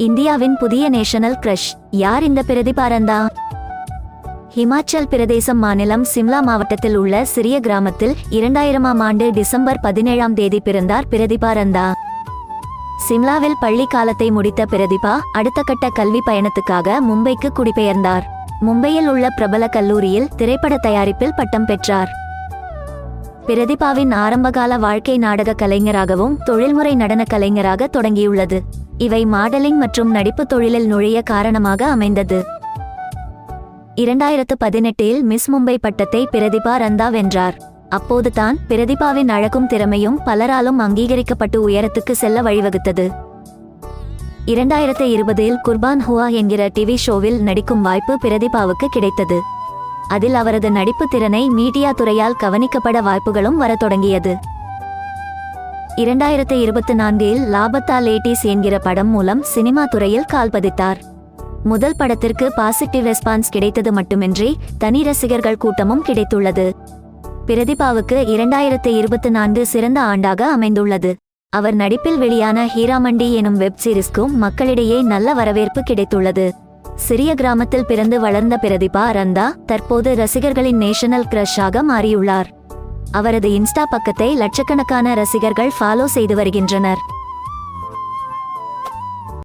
இந்தியாவின் புதிய national crush யார் இந்த பிரதிபாரந்தா? ஹிமாச்சல் பிரதேசம் மாநிலம் சிம்லா மாவட்டத்தில் உள்ள சிறிய கிராமத்தில் இரண்டாயிரமாம் ஆண்டு டிசம்பர் பதினேழாம் தேதி பிறந்தார் பிரதிபாரந்தா. சிம்லாவில் பள்ளி காலத்தை முடித்த பிரதிபா அடுத்த கட்ட கல்வி பயணத்துக்காக மும்பைக்கு குடிபெயர்ந்தார். மும்பையில் உள்ள பிரபல கல்லூரியில் திரைப்பட தயாரிப்பில் பட்டம் பெற்றார். பிரதிபாவின் ஆரம்பகால வாழ்க்கை நாடக கலைஞராகவும் தொழில்முறை நடன கலைஞராக தொடங்கியுள்ளது. இவை மாடலிங் மற்றும் நடிப்பு தொழிலில் நுழைய காரணமாக அமைந்தது. இரண்டாயிரத்து பதினெட்டில் மிஸ் மும்பை பட்டத்தை பிரதிபா ரந்தா வென்றார். அப்போது தான் பிரதிபாவின் அழகும் திறமையும் பலராலும் அங்கீகரிக்கப்பட்டு உயரத்துக்கு செல்ல வழிவகுத்தது. இரண்டாயிரத்து இருபதில் குர்பான் ஹுவா என்கிற டிவி ஷோவில் நடிக்கும் வாய்ப்பு பிரதிபாவுக்கு கிடைத்தது. அதில் அவரது நடிப்பு திறனை மீடியா துறையால் கவனிக்கப்பட வாய்ப்புகளும் வரத் தொடங்கியது. இரண்டாயிரத்து இருபத்தி நான்கில் லாபத்தா லேட்டிஸ் என்கிற படம் மூலம் சினிமா துறையில் கால்பதித்தார் முதல் படத்திற்கு பாசிட்டிவ் ரெஸ்பான்ஸ் கிடைத்தது மட்டுமின்றி தனி ரசிகர்கள் கூட்டமும் கிடைத்துள்ளது. பிரதிபாவுக்கு இரண்டாயிரத்து இருபத்தி நான்கு சிறந்த ஆண்டாக அமைந்துள்ளது. அவர் நடிப்பில் வெளியான ஹீராமண்டி எனும் வெப் சீரிஸ்க்கும் மக்களிடையே நல்ல வரவேற்பு கிடைத்துள்ளது. சிறிய கிராமத்தில் பிறந்து வளர்ந்த பிரதிபா ரந்தா தற்போது ரசிகர்களின் நேஷனல் கிரஷாக மாறியுள்ளார். அவரது இன்ஸ்டா பக்கத்தை லட்சக்கணக்கான ரசிகர்கள் ஃபாலோ செய்து வருகின்றனர்.